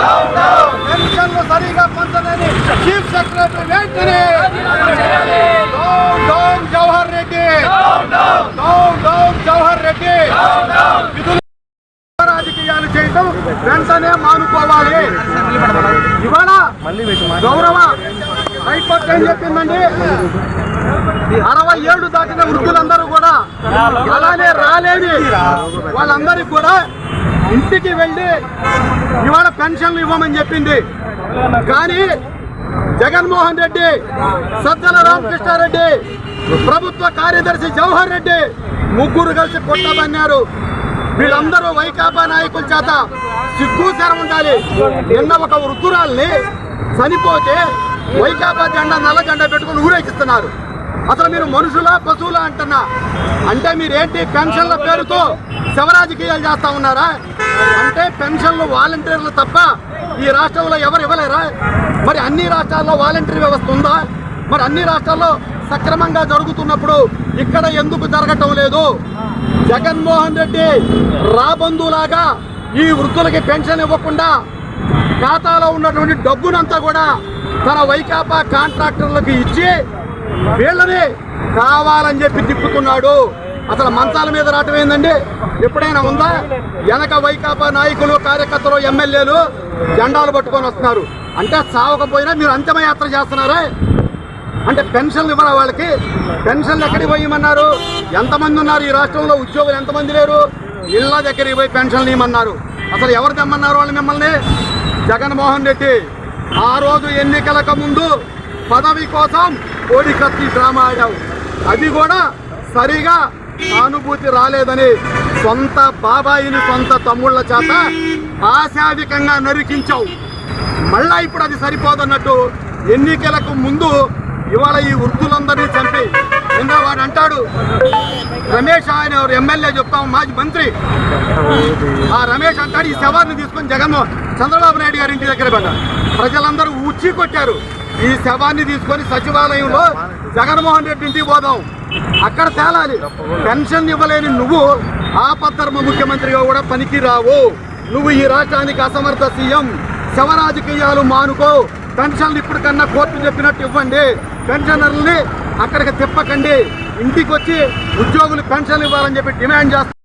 పెన్షన్లు సరిగా పొందలేని చీఫ్ సెక్రటరీ వెంటనే జవహర్ రెడ్డి. జవహర్ రెడ్డి. రాజకీయాలు చేయటం వెంటనే మానుకోవాలి. ఇవాళ గౌరవ హైకోర్టు ఏం చెప్పిందండి. అరవై ఏడు దాటిన వృద్ధులందరూ కూడా అలానే రాలేని వాళ్ళందరికీ కూడా ఇంటికి వెళ్ళి ఇవాళ పెన్షన్లు ఇవ్వమని చెప్పింది. కానీ జగన్మోహన్ రెడ్డి సజ్జల రామకృష్ణారెడ్డి ప్రభుత్వ కార్యదర్శి జవహర్ రెడ్డి ముగ్గురు కలిసి కొట్టబన్నారు వీళ్ళందరూ వైకాపా నాయకుల చేత సిగ్గుసారం ఉండాలి. నిన్న ఒక వృద్ధురాల్ని చనిపోతే వైకాపా జెండా నల్ల జెండా పెట్టుకుని ఊరేగిస్తున్నారు. అసలు మీరు మనుషులా పశువులా అంటున్నా. అంటే మీరేంటి పెన్షన్ల పేరుతో శవరాజకీయాలు చేస్తా ఉన్నారా? అంటే పెన్షన్లు వాలంటీర్లు తప్ప ఈ రాష్ట్రంలో ఎవరు ఇవ్వలేరా? మరి అన్ని రాష్ట్రాల్లో వాలంటీర్ వ్యవస్థ ఉందా? మరి అన్ని రాష్ట్రాల్లో సక్రమంగా జరుగుతున్నప్పుడు ఇక్కడ ఎందుకు జరగటం లేదు? జగన్మోహన్ రెడ్డి రాబందులాగా ఈ వృద్ధులకి పెన్షన్ ఇవ్వకుండా ఖాతాలో ఉన్నటువంటి డబ్బునంతా కూడా తన వైకాపా కాంట్రాక్టర్లకు ఇచ్చి వీళ్ళని కావాలని చెప్పి తిప్పుతున్నాడు. అసలు మంచాల మీద రావటం ఏందండి? ఎప్పుడైనా ఉందా? వెనక వైకాపా నాయకులు కార్యకర్తలు ఎమ్మెల్యేలు జెండాలు పట్టుకొని వస్తున్నారు. అంటే చావకపోయినా మీరు అంతిమయాత్ర చేస్తున్నారా? అంటే పెన్షన్లు ఇవ్వరా వాళ్ళకి? పెన్షన్లు ఎక్కడికి పోయమన్నారు? ఎంతమంది ఉన్నారు ఈ రాష్ట్రంలో? ఉద్యోగులు ఎంతమంది లేరు? ఇళ్ళ దగ్గరికి పోయి పెన్షన్లు ఇవ్వమన్నారు. అసలు ఎవరు తెమ్మన్నారు వాళ్ళు మిమ్మల్ని? జగన్మోహన్ రెడ్డి. ఆ రోజు ఎన్నికలకు ముందు పదవి కోసం కోడి కత్తి డ్రామా ఆడావు. అది కూడా సరిగా సానుభూతి రాలేదని సొంత బాబాయిని సొంత తమ్ముళ్ళ చేత ఆశాధికంగా నరికించావు. మళ్ళా ఇప్పుడు అది సరిపోదన్నట్టు ఎన్నికలకు ముందు ఇవాళ ఈ వృద్ధులందరినీ చంపి నిన్న వాడు అంటాడు. రమేష్ ఆయన ఎమ్మెల్యే చెప్తాం మాజీ మంత్రి. ఆ రమేష్ అంటాడు ఈ శవాన్ని తీసుకొని జగన్మోహన్ చంద్రబాబు నాయుడు గారి ఇంటి దగ్గర పెట్టారు ప్రజలందరూ ఉచ్చి కొట్టారు ఈ శవాన్ని తీసుకొని సచివాలయంలో జగన్మోహన్ రెడ్డి ఇంటికి పోదాం. అక్కడ తేలాలి. పెన్షన్ ఇవ్వలేని నువ్వు ఆపద్ధర్మ ముఖ్యమంత్రిగా కూడా పనికి రావు నువ్వు ఈ రాష్ట్రానికి అసమర్థ సీఎం. శవ రాజకీయాలు మానుకో. పెన్షన్లు ఇప్పుడు కన్నా కోర్టు చెప్పినట్టు ఇవ్వండి. పెన్షనర్లని అక్కడికి తిప్పకండి. ఇంటికి వచ్చి ఉద్యోగులు పెన్షన్లు ఇవ్వాలని చెప్పి డిమాండ్ చేస్తారు